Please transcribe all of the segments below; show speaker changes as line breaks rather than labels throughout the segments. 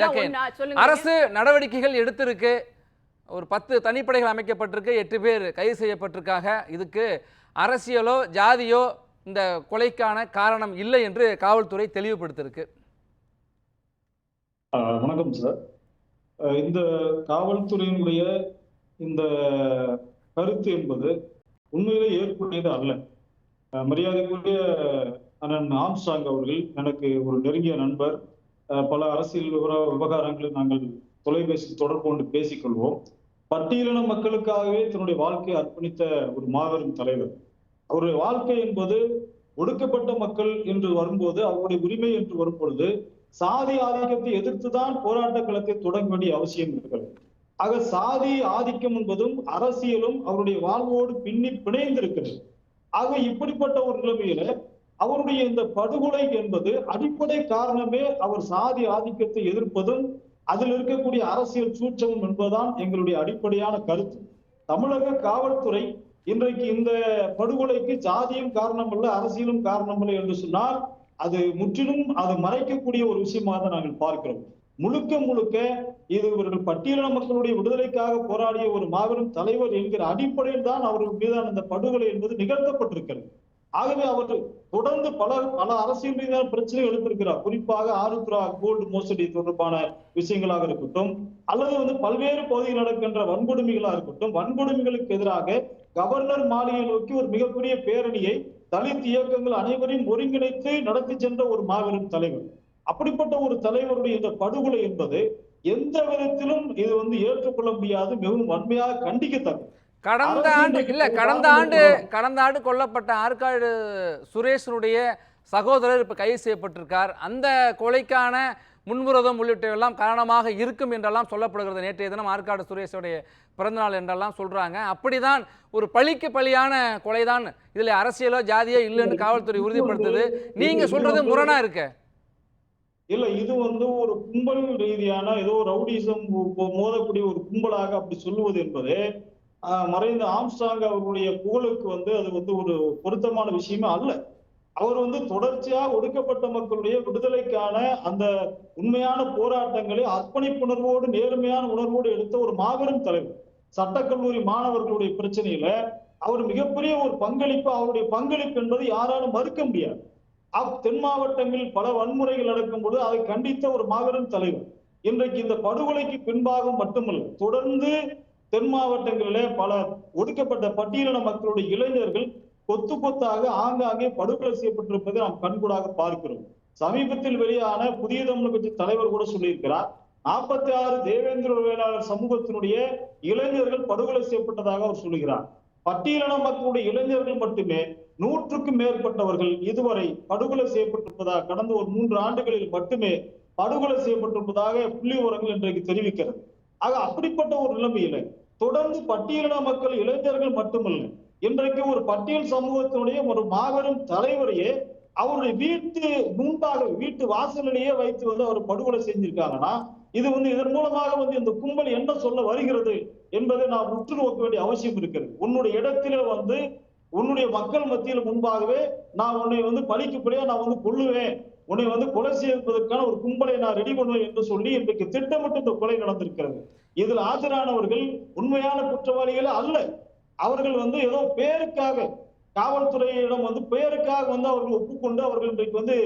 ஜக்கேன். அரசு நடவடிக்கைகள் எடுத்திருக்கு. ஒரு பத்து தனிப்படைகள் அமைக்கப்பட்டிருக்கு எட்டு பேர் கைது செய்யப்பட்டிருக்காங்க. இதுக்கு அரசியலோ ஜாதியோ இந்த கொலைக்கான காரணம் இல்லை என்று காவல்துறை தெளிவுபடுத்திருக்கு
வணக்கம் சார் இந்த காவல்துறையினுடைய இந்த கருத்து என்பது உண்மையிலே ஏற்புடையது அல்ல. மரியாதைக்குரிய அண்ணன் ஆம்ஸ்டாங் அவர்கள் எனக்கு ஒரு நெருங்கிய நண்பர் பல அரசியல் விவர விவகாரங்களை நாங்கள் தொலைபேசி தொடர்பு கொண்டு பேசிக்கொள்வோம். பட்டியலின மக்களுக்காகவே தன்னுடைய வாழ்க்கையை அர்ப்பணித்த ஒரு மாபெரும் தலைவர். அவருடைய வாழ்க்கை என்பது ஒடுக்கப்பட்ட மக்கள் என்று வரும்போது அவருடைய உரிமை என்று வரும்பொழுது சாதி ஆதிக்கத்தை எதிர்த்துதான் போராட்ட களத்தை தொடங்க வேண்டிய அவசியம் இருக்கிறது. ஆக சாதி ஆதிக்கம் என்பதும் அரசியலும் அவருடைய வாழ்வோடு பின்னி பிணைந்திருக்கிறது. ஆக இப்படிப்பட்ட ஒரு நிலைமையில அவருடைய இந்த படுகொலை என்பது அடிப்படை காரணமே அவர் சாதி ஆதிக்கத்தை எதிர்ப்பதும் அதில் இருக்கக்கூடிய அரசியல் சூட்சமும் என்பதுதான் எங்களுடைய அடிப்படையான கருத்து. தமிழக காவல்துறை இன்றைக்கு இந்த படுகொலைக்கு ஜாதியும் காரணமல்ல அரசியலும் காரணமல்ல என்று சொன்னால் அது முற்றிலும் அது மறைக்கக்கூடிய ஒரு விஷயமாக தான் நாங்கள் பார்க்கிறோம். முழுக்க முழுக்க இது இவர்கள் பட்டியலின மக்களுடைய விடுதலைக்காக போராடிய ஒரு மாபெரும் தலைவர் என்கிற அடிப்படையில் தான் அவர்கள் மீதான இந்த படுகொலை என்பது நிகழ்த்தப்பட்டிருக்கிறது. ஆகவே அவர் தொடர்ந்து பல பல அரசியல் ரீதியான பிரச்சனை எழுப்பியிருக்கிறார் குறிப்பாக ஆருத்ரா கோல்டு மோசடி தொடர்பான விஷயங்களாக இருக்கட்டும் அல்லது வந்து பல்வேறு பகுதியில் நடக்கின்ற வன்கொடுமைகளா இருக்கட்டும் வன்கொடுமைகளுக்கு எதிராக கவர்னர் மாளிகை நோக்கி ஒரு மிகப்பெரிய பேரணியை தலித் இயக்கங்கள் அனைவரையும் ஒருங்கிணைத்து நடத்தி சென்ற ஒரு மாபெரும் தலைவர். அப்படிப்பட்ட ஒரு தலைவருடைய இந்த படுகொலை என்பது எந்த விதத்திலும் இது வந்து ஏற்றுக்கொள்ள முடியாது மிகவும் வன்மையாக கண்டிக்கத்தக்கது.
கடந்த ஆண்டு இல்ல கடந்த ஆண்டு. கடந்த ஆண்டு கொல்லப்பட்ட ஆற்காடு சுரேஷனுடைய சகோதரர் இப்ப கைது செய்யப்பட்டிருக்கார். அந்த கொலைக்கான முன்விரோதம் உள்ளிட்டவெல்லாம் காரணமாக இருக்கும் என்றெல்லாம் சொல்லப்படுகிறது. நேற்றைய தினம் ஆற்காடு சுரேஷுடைய பிறந்தநாள் என்றெல்லாம் சொல்றாங்க. அப்படிதான் ஒரு பழிக்கு பழியான கொலைதான் இதுல அரசியலோ ஜாதியோ இல்லைன்னு காவல்துறை உறுதிப்படுத்துது. நீங்க சொல்றது முரணா இருக்கு?
இல்ல இது வந்து ஒரு கும்பல் ரீதியான ஏதோ ரவுடிசம் மோதக்கூடிய ஒரு கும்பலாக அப்படி சொல்லுவது என்பது மறைந்த ஆம்ஸ்டாங் அவருடைய புகழுக்கு வந்து அது வந்து ஒரு பொருத்தமான விஷயமே அல்ல. அவர் வந்து தொடர்ச்சியா ஒடுக்கப்பட்ட மக்களுடைய விடுதலைக்கான அந்த உண்மையான போராட்டங்களை அர்ப்பணிப்புணர்வோடு நேர்மையான உணர்வோடு எடுத்த ஒரு மாபெரும் தலைவர். சட்டக்கல்லூரி மாணவர்களுடைய பிரச்சனையில அவர் மிகப்பெரிய ஒரு பங்களிப்பு அவருடைய பங்களிப்பு என்பது யாராலும் மறுக்க முடியாது. அப் தென் மாவட்டங்களில் பல வன்முறைகள் நடக்கும்போது அதை கண்டித்த ஒரு மாபெரும் தலைவர். இன்றைக்கு இந்த படுகொலைக்கு பின்பாகம் மட்டுமல்ல தொடர்ந்து தென் மாவட்டங்களிலே பல ஒடுக்கப்பட்ட பட்டியலின மக்களுடைய இளைஞர்கள் கொத்து கொத்தாக ஆங்காங்கே படுகொலை செய்யப்பட்டிருப்பதை நாம் கண்கூடாக பார்க்கிறோம். சமீபத்தில் வெளியான புதிய தமிழ் கட்சி தலைவர் கூட சொல்லியிருக்கிறார் நாற்பத்தி ஆறு தேவேந்திர வேளாளர் சமூகத்தினுடைய இளைஞர்கள் படுகொலை செய்யப்பட்டதாக அவர் சொல்லுகிறார். பட்டியலின மக்களுடைய இளைஞர்கள் மட்டுமே நூற்றுக்கும் மேற்பட்டவர்கள் இதுவரை படுகொலை செய்யப்பட்டிருப்பதாக கடந்த ஒரு மூன்று ஆண்டுகளில் மட்டுமே படுகொலை செய்யப்பட்டிருப்பதாக புள்ளி உரங்கள் இன்றைக்கு தெரிவிக்கிறது. ஆக அப்படிப்பட்ட ஒரு நிலைமையில தொடர்ந்து பட்டியலின மக்கள் இளைஞர்கள் மட்டுமல்ல இன்றைக்கு ஒரு பட்டியல் சமூகத்தினுடைய ஒரு மாபெரும் தலைவரையே அவருடைய வீட்டு முன்பாக வீட்டு வாசலிலேயே வைத்து வந்து அவர் படுகொலை செஞ்சிருக்காங்கன்னா இது வந்து இதன் மூலமாக வந்து இந்த கும்பல் என்ன சொல்ல வருகிறது என்பதை நாம் உற்று நோக்க வேண்டிய அவசியம் இருக்கிறது. உன்னுடைய இடத்திலே வந்து உன்னுடைய மக்கள் மத்தியில் முன்பாகவே நான் உன்னை வந்து பழிக்குப்படியா நான் வந்து கொள்ளுவேன் உன்னை வந்து கொலை செய்வதற்கான ஒரு கும்பலை நான் ரெடி பண்ணுவேன் என்று சொல்லி இன்றைக்கு திட்டமிட்டு இந்த கொலை நடந்திருக்கிறது. இதில் ஆஜரானவர்கள் உண்மையான குற்றவாளிகள் அல்ல. அவர்கள் வந்து ஏதோ பேருக்காக காவல்துறையிடம் வந்து பெயருக்காக வந்து அவர்கள் ஒப்புக்கொண்டு அவர்கள் இன்றைக்கு வந்து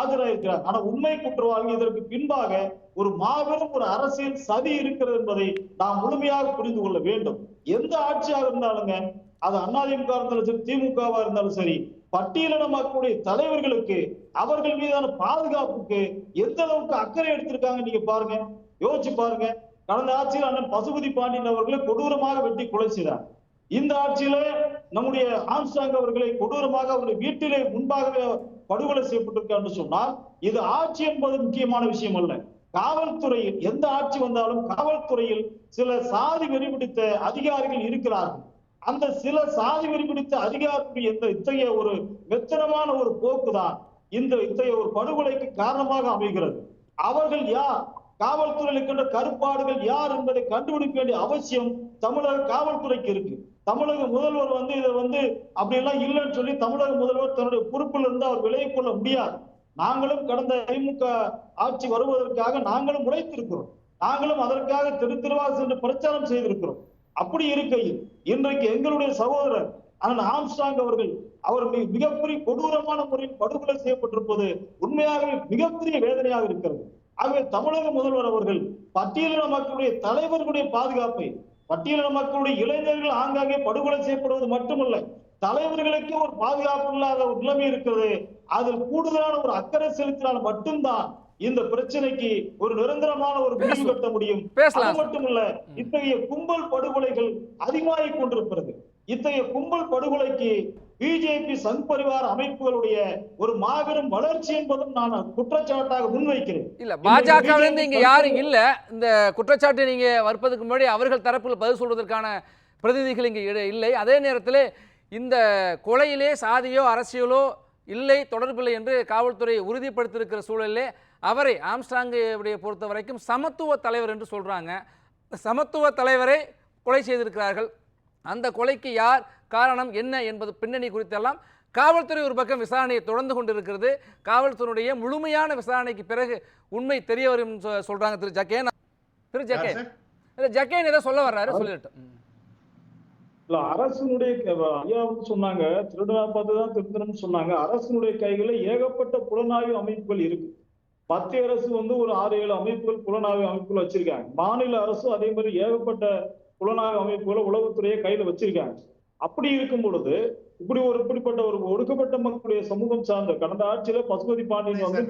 ஆஜராயிருக்கிறார். ஆனா உண்மை குற்றவாளி இதற்கு பின்பாக ஒரு மாபெரும் ஒரு அரசியல் சதி இருக்கிறது என்பதை நாம் முழுமையாக புரிந்து கொள்ள வேண்டும். எந்த ஆட்சியாக இருந்தாலுங்க அது அதிமுக இருந்தாலும் சரி திமுகவா இருந்தாலும் சரி பட்டியலின மக்களுடைய தலைவர்களுக்கு அவர்கள் மீதான பாதுகாப்புக்கு எந்த அளவுக்கு அக்கறை எடுத்திருக்காங்க நீங்க பாருங்க. யோசிச்சு பாருங்க. கடந்த ஆட்சியில் அண்ணன் பசுபதி பாண்டியன் அவர்களை கொடூரமாக வெட்டி கொலை செய்தார். இந்த ஆட்சியில நம்முடைய ஆம்சாங் அவர்களை கொடூரமாக அவருடைய வீட்டிலே முன்பாகவே படுகொலை செய்யப்பட்டிருக்கான்னு சொன்னால் இது ஆட்சி என்பது முக்கியமான விஷயம் அல்ல. காவல்துறையில் எந்த ஆட்சி வந்தாலும் காவல்துறையில் சில சாதி வெறி பிடித்த அதிகாரிகள் இருக்கிறார்கள். அந்த சில சாதி வெறி பிடித்த அதிகாரிகளுடைய இந்த இத்தகைய ஒரு வெத்தனமான ஒரு போக்குதான் இந்த இத்தகைய ஒரு படுகொலைக்கு காரணமாக அமைகிறது. அவர்கள் யார்? காவல்துறையில் இருக்கின்ற கருப்பாடுகள் யார் என்பதை கண்டுபிடிக்க வேண்டிய அவசியம் தமிழக காவல்துறைக்கு இருக்கு. தமிழக முதல்வர் வந்து இதை வந்து அப்படி எல்லாம் இல்லைன்னு சொல்லி தமிழக முதல்வர் தன்னுடைய பொறுப்பில் இருந்து அவர் விலகிக் கொள்ள முடியாது. நாங்களும் கடந்த திமுக ஆட்சி வருவதற்காக நாங்களும் உழைத்திருக்கிறோம். நாங்களும் அதற்காக தெரு சென்று பிரச்சாரம் செய்திருக்கிறோம். அப்படி இருக்கையில் இன்றைக்கு எங்களுடைய சகோதரர் அண்ணன் ஆம்ஸ்டாங் அவர்கள் அவர் மிகப்பெரிய கொடூரமான முறையில் படுகொலை செய்யப்பட்டிருப்பது உண்மையாகவே மிகப்பெரிய வேதனையாக இருக்கிறது. ஆகவே தமிழக முதல்வர் அவர்கள் பட்டியலின மக்களுடைய தலைவர்களுடைய பாதுகாப்பை பட்டியலின மக்களுடைய இளைஞர்கள் ஆங்காங்கே படுகொலை செய்யப்படுவது மட்டுமல்ல தலைவர்களுக்கே ஒரு பாதுகாப்பு இல்லாத ஒரு நிலைமை இருக்கிறது. அதில் கூடுதலான ஒரு அக்கறை செலுத்தினால் மட்டும்தான் இந்த பிரச்சனைக்கு ஒரு நிரந்தரமான ஒரு முடிவு. கட்ட முடியும். அது மட்டுமல்ல இத்தகைய கும்பல் படுகொலைகள் அதிகமாகிக் கொண்டிருக்கிறது. இத்தகைய கும்பல் படுகொலைக்கு பிஜேபி சங் பரிவார அமைப்புகளுடைய ஒரு மாபெரும் வளர்ச்சி என்பதும் நான் குற்றச்சாட்டாக முன்வைக்கிறேன்.
இல்ல பாஜக இங்க யாரும் இல்ல. இந்த குற்றச்சாட்டை நீங்க வற்பதற்கு முன்னாடி அவர்கள் தரப்பில் பதில் சொல்வதற்கான பிரதிநிதிகள் இங்க இல்லை. அதே நேரத்தில் இந்த கொலையிலே சாதியோ அரசியலோ இல்லை தொடர்பில்லை என்று காவல்துறை உறுதிப்படுத்தியிருக்கிற சூழலிலே அவரை ஆம்ஸ்டாங்கை பொறுத்த வரைக்கும் சமத்துவ தலைவர் என்று சொல்றாங்க. சமத்துவ தலைவரை கொலை செய்திருக்கிறார்கள். அந்த கொலைக்கு யார் காரணம் என்ன என்பது பின்னணி குறித்தெல்லாம் காவல்துறை ஒரு பக்கம் விசாரணையை தொடர்ந்து கொண்டிருக்கிறது. காவல்துறையுடைய முழுமையான விசாரணைக்கு பிறகு உண்மை தெரிய வரும் சொ- சொல்றாங்க திரு ஜக்கேன். திரு ஜக்கேன்? இல்ல ஜக்கேன் ஏதோ சொல்ல வர்றாரு சொல்லிட்டு.
இல்ல அரசினுடைய ஐயா வந்து சொன்னாங்க திருடனா பார்த்து தான் திருத்தணும்னு சொன்னாங்க. அரசினுடைய கையில ஏகப்பட்ட புலனாய்வு அமைப்புகள் இருக்கு. மத்திய அரசு வந்து ஒரு ஆறு ஏழு அமைப்புகள் புலனாய்வு அமைப்புகள் வச்சிருக்காங்க. மாநில அரசும் அதே மாதிரி ஏகப்பட்ட புலனாய்வு அமைப்புகளை உளவுத்துறையை கையில வச்சிருக்காங்க. அப்படி இருக்கும் பொழுது இப்படி ஒரு இப்படிப்பட்ட ஒரு ஒடுக்கப்பட்ட மக்களுடைய சமூகம் சார்ந்த கடந்த ஆட்சியில பசுபதி பாண்டியன் வந்து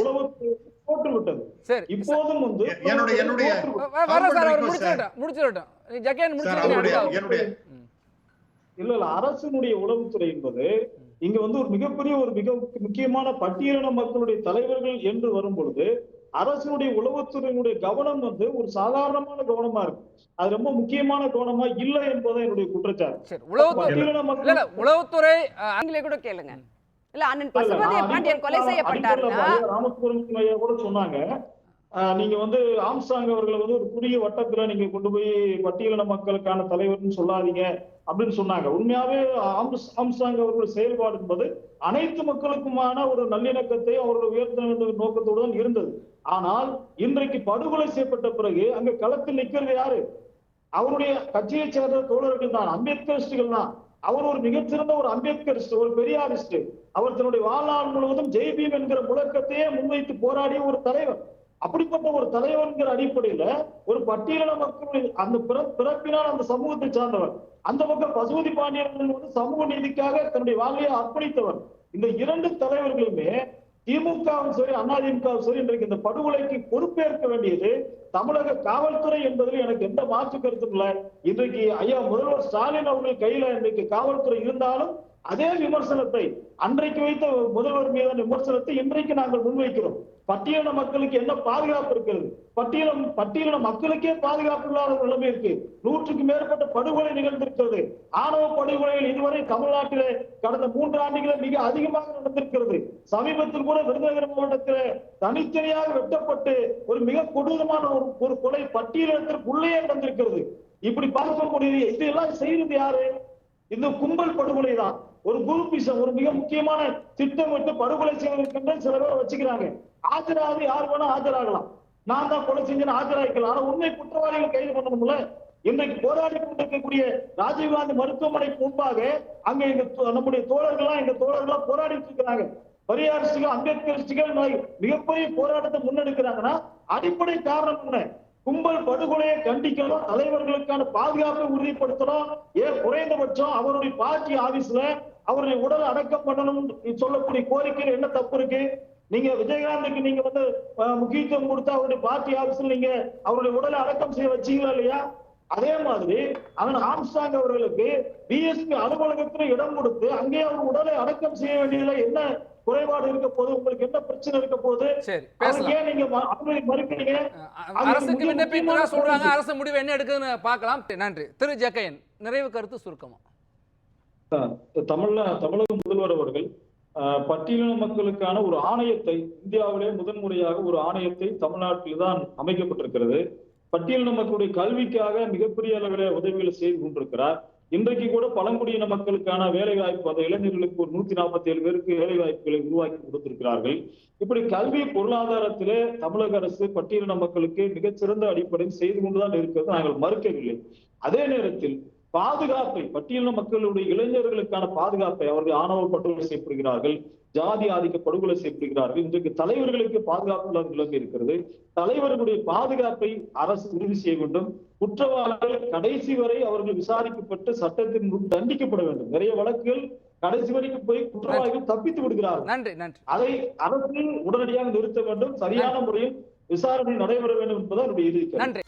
உளவுத்துறை போட்டு விட்டது
சரி
இப்போதும் வந்து
என்னுடைய-. என்னுடைய.
இல்ல இல்ல அரசினுடைய உளவுத்துறை என்பது இங்க வந்து ஒரு மிகப்பெரிய ஒரு மிக முக்கியமான பட்டியலின மக்களுடைய தலைவர்கள் என்று வரும் பொழுது அரசினுடைய உளவுத்துறையினுடைய கவனம் வந்து ஒரு சாதாரணமான கவனமா இருக்கு அது ரொம்ப முக்கியமான கவனமா இல்லை என்பதை என்னுடைய குற்றச்சாட்டு
உளவுத்துறை
நீங்களே கூட கேளுங்க இல்ல அண்ணன் பசுபதி பாண்டியன் கொலை
ஐயா ராமசுப்ரமணியம் கூட சொன்னாங்க நீங்க வந்து ஆம்சாங் அவர்களை வந்து ஒரு குறுகிய வட்டத்துல நீங்க கொண்டு போய் பட்டியலின மக்களுக்கான தலைவர்னு சொல்லாதீங்க அப்படின்னு சொன்னாங்க. உண்மையாவே ஆம்சாங் அவர்கள் செயல்பாடு என்பது அனைத்து மக்களுக்குமான ஒரு நல்லிணக்கத்தை அவர்கள் உயர்த்த நோக்கத்துடன் நோக்கத்தோடு தான் இருந்தது. ஆனால் இன்றைக்கு படுகொலை செய்யப்பட்ட பிறகு அங்க களத்தில் நிக்கிறது யாரு? அவருடைய கட்சியை சேர்ந்த தோழர்கள் தான் அம்பேத்கரிஸ்டுகள் தான். அவர் ஒரு மிகச்சிறந்த ஒரு அம்பேத்கரிஸ்ட் ஒரு பெரியாரிஸ்ட். அவர் தன்னுடைய வாழ்நாள் முழுவதும் ஜெய்பீம் என்கிற முழக்கத்தையே முன்வைத்து போராடிய ஒரு தலைவர். அப்படிப்பட்ட ஒரு தலைவர்ங்கிற அடிப்படையில ஒரு பட்டியலின மக்கள் அந்த பிற- பிறப்பினால் அந்த சமூகத்தை சார்ந்தவர். அந்த பக்கம் பசுபதி பாண்டியன் வந்து சமூக நீதிக்காக தன்னுடைய வாழ்வையை அர்ப்பணித்தவர். இந்த இரண்டு தலைவர்களுமே திமுகவும் சரி அதிமுகவும் சரி இன்றைக்கு இந்த படுகொலைக்கு பொறுப்பேற்க வேண்டியது தமிழக காவல்துறை என்பதில் எனக்கு எந்த மாற்று கருத்தும் இல்லை. இன்றைக்கு ஐயா முதல்வர் ஸ்டாலின் அவர்கள் கையில இன்றைக்கு காவல்துறை இருந்தாலும் அதே விமர்சனத்தை அன்றைக்கு வைத்த முதல்வர் மீதான விமர்சனத்தை இன்றைக்கு நாங்கள் முன்வைக்கிறோம். பட்டியலின மக்களுக்கு என்ன பாதுகாப்பு இருக்கிறது? பட்டியலம் பட்டியலின மக்களுக்கே பாதுகாப்பு இல்லாத ஒரு நிலைமை இருக்கு. நூற்றுக்கு மேற்பட்ட படுகொலை நிகழ்ந்திருக்கிறது. ஆணவ படுகொலைகள் இதுவரை தமிழ்நாட்டிலே கடந்த மூன்று ஆண்டுகளில் மிக அதிகமாக நடந்திருக்கிறது. சமீபத்தில் கூட விருதுநகர் மாவட்டத்திலே தனித்தனியாக வெட்டப்பட்டு ஒரு மிக கொடூரமான ஒரு ஒரு கொலை பட்டியலினத்திற்குள்ளேயே நடந்திருக்கிறது. இப்படி பார்க்கக்கூடியது முடியுது இதெல்லாம் செய்யறது யாரு? இந்த கும்பல் படுகொலை தான் ஒரு குரூப்பிசம் ஒரு மிக முக்கியமான திட்டமிட்டு படுகொலை செய்வதற்கென்று சில பேர் வச்சுக்கிறாங்க. ஆஜராக யார் வேணா ஆஜராகலாம். நான் தான் கொலை செஞ்சேன்னு ஆஜராக்கலாம் ஆனா உண்மை குற்றவாளிகள் கைது பண்ணணும்ல? இன்றைக்கு போராடி கொண்டிருக்கக்கூடிய ராஜீவ்காந்தி மருத்துவமனைக்கு முன்பாக அங்க எங்க நம்முடைய தோழர்கள்லாம் எங்க தோழர்கள்லாம் போராடிட்டு இருக்கிறாங்க. பரியாரிஸ்டுகள் அம்பேத்கரிஸ்டுகள் மிகப்பெரிய போராட்டத்தை முன்னெடுக்கிறாங்கன்னா அடிப்படை காரணம் என்ன? கும்பல் படுகொலையை கண்டிக்கணும் தலைவர்களுக்கான பாதுகாப்பை உறுதிப்படுத்தணும் ஏன் குறைந்தபட்சம் அவருடைய பார்ட்டி ஆபீஸ்ல அவருடைய உடல் அடக்கம் பண்ணணும். சொல்லக்கூடிய கோரிக்கையில் என்ன தப்பு இருக்கு? நீங்க விஜயகாந்துக்கு நீங்க வந்து முக்கியத்துவம் கொடுத்து அவருடைய பார்ட்டி ஆபீஸ்ல நீங்க அவருடைய உடலை அடக்கம் செய்ய வச்சீங்களா இல்லையா? அதே மாதிரி அவன் ஆம்ஸ்டாங் அவர்களுக்கு பிஎஸ்பி அலுவலகத்துல இடம் கொடுத்து அங்கே அவர் உடலை அடக்கம் செய்ய வேண்டியதுல என்ன குறைபாடு இருக்க போகுது? உங்களுக்கு என்ன பிரச்சனை இருக்க
பேசலாம்.
ஏன் நீங்க அவங்களை மறுக்கிறீங்க?
அரசுக்கு
முக்கியமான
சொல்றாங்க. அரசு முடிவு என்ன எடுக்குதுன்னு பார்க்கலாம். நன்றி. திரு. ஜக்கையன் நிறைவு கருத்து சுருக்கமா?
தமிழ்ல தமிழக முதல்வர் அவர்கள் பட்டியலின மக்களுக்கான ஒரு ஆணையத்தை இந்தியாவிலே முதன்முறையாக ஒரு ஆணையத்தை தமிழ்நாட்டில் தான் அமைக்கப்பட்டிருக்கிறது. பட்டியலின மக்களுடைய கல்விக்காக மிகப்பெரிய அளவில் உதவிகளை செய்து கொண்டிருக்கிறார். இன்றைக்கு கூட பழங்குடியின மக்களுக்கான வேலை வாய்ப்பு அந்த இளைஞர்களுக்கு ஒரு நூத்தி நாற்பத்தி ஏழு பேருக்கு வேலை வாய்ப்புகளை உருவாக்கி கொடுத்திருக்கிறார்கள். இப்படி கல்வி பொருளாதாரத்திலே தமிழக அரசு பட்டியலின மக்களுக்கு மிகச்சிறந்த அடிப்படையில் செய்து கொண்டுதான் இருக்கிறது நாங்கள் மறுக்கவில்லை. அதே நேரத்தில் பாதுகாப்பை பட்டியலின மக்களுடைய இளைஞர்களுக்கான பாதுகாப்பை அவர்கள் ஆணவ படுகொலை செய்யப்படுகிறார்கள் ஜாதி ஆதிக்க படுகொலை செய்யப்படுகிறார்கள். இன்றைக்கு தலைவர்களுக்கு பாதுகாப்பு நிலைமை இருக்கிறது. தலைவர்களுடைய பாதுகாப்பை அரசு உறுதி செய்ய வேண்டும். குற்றவாளிகள் கடைசி வரை அவர்கள் விசாரிக்கப்பட்டு சட்டத்தின் முன் தண்டிக்கப்பட வேண்டும். நிறைய வழக்குகள் கடைசி வரைக்கும் போய் குற்றவாளிகள் தப்பித்து விடுகிறார்கள்.
நன்றி நன்றி.
அதை அரசு உடனடியாக நிறுத்த வேண்டும். சரியான முறையில் விசாரணை நடைபெற வேண்டும் என்பது என்னுடைய இறுதி.
நன்றி.